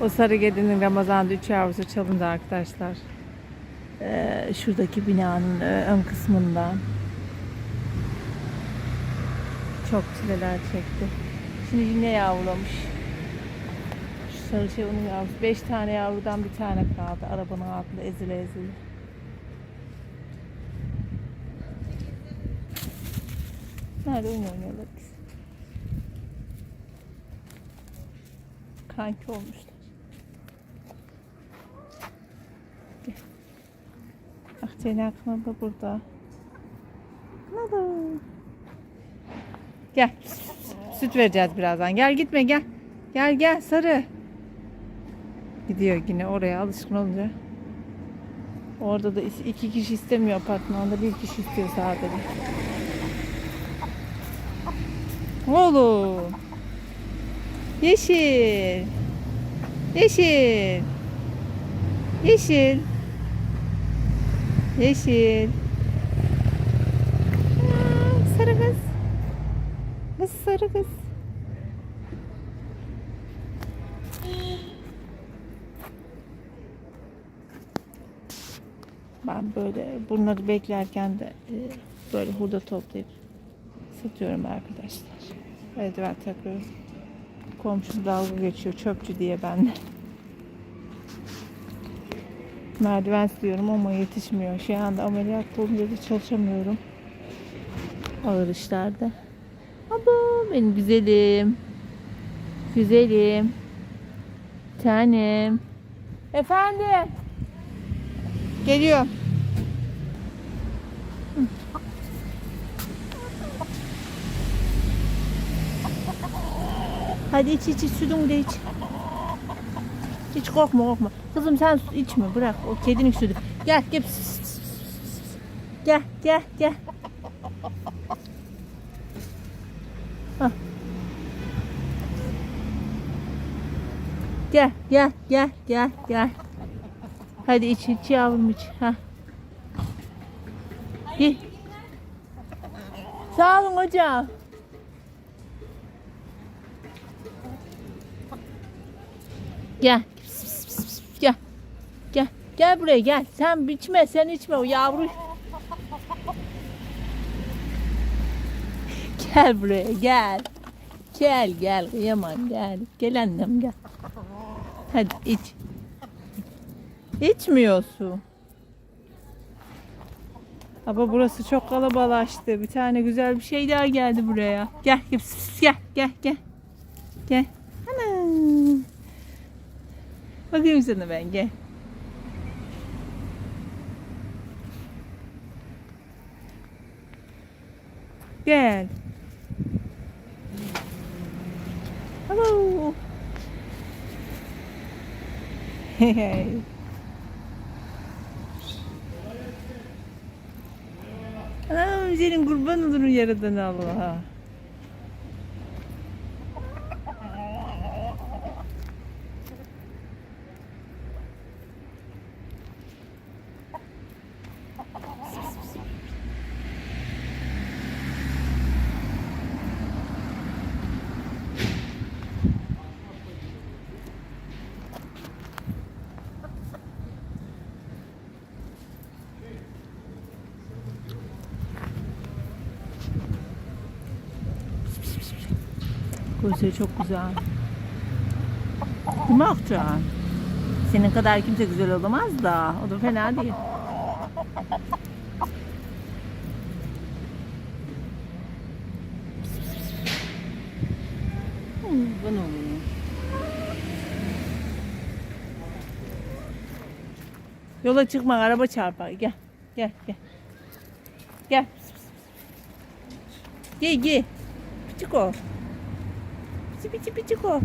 O sarı kedinin Ramazan'da üç yavrusu çalındı arkadaşlar. Ee, şuradaki binanın e, ön kısmından. Çok çileler çekti. Şimdi yine yavrulamış. Şu sarı şey onun yavrusu. Beş tane yavrudan bir tane kaldı. Arabanın altında ezile ezile. Nerede oynuyorlar biz? Kanki olmuşlar. Ah Zeynep Akman da burada. Nada. Gel. Süt vereceğiz birazdan. Gel gitme gel. Gel gel sarı. Gidiyor yine oraya alışkın olunca. Orada da iki kişi istemiyor apartmanda. Bir kişi istiyor sadece. Oğlum. Yeşil. Yeşil. Yeşil. Yeşil. Aa, sarı kız. Kız sarı kız. Ben böyle bunları beklerken de e, böyle hurda toplayıp satıyorum arkadaşlar. Eldiven takıyorum. Komşum dalga geçiyor çöpçü diye benimle. Merdiven siliyorum ama yetişmiyor. Şu anda ameliyat olunca da çalışamıyorum. Ağır işlerde. Aba benim güzelim. Güzelim. Tanem. Efendim. Geliyorum. Hadi iç iç iç sütünü de iç. Hiç korkma korkma. Kızım sen içme bırak o kedinin sütü. Gel gel. Gel gel gel. Hah. Gel gel gel gel gel. Hadi iç iç yavrum iç. Ha. Gel. Sağ olun hocam. Gel. Gel. Buraya gel. Sen içme sen içme o yavru. Gel buraya gel. Gel gel Yaman gel. Gel annem gel. Hadi iç. İçmiyorsun. Ama burası çok kalabalaştı. Bir tane güzel bir şey daha geldi buraya. Gel gel gel gel gel. Gel. Ana. Bakayım sana ben gel. Gel. Hello. Hey. Anam senin kurban olurum yaradan Allah'a. Gözleri çok güzel. Değil mi Akçan? Senin kadar kimse güzel olamaz da. O da fena değil. Ben olayım. Yola çıkma araba çarpar. Gel. Gel gel. Gel. Gel gel. Küçük o. Тихо, тихо, тихо.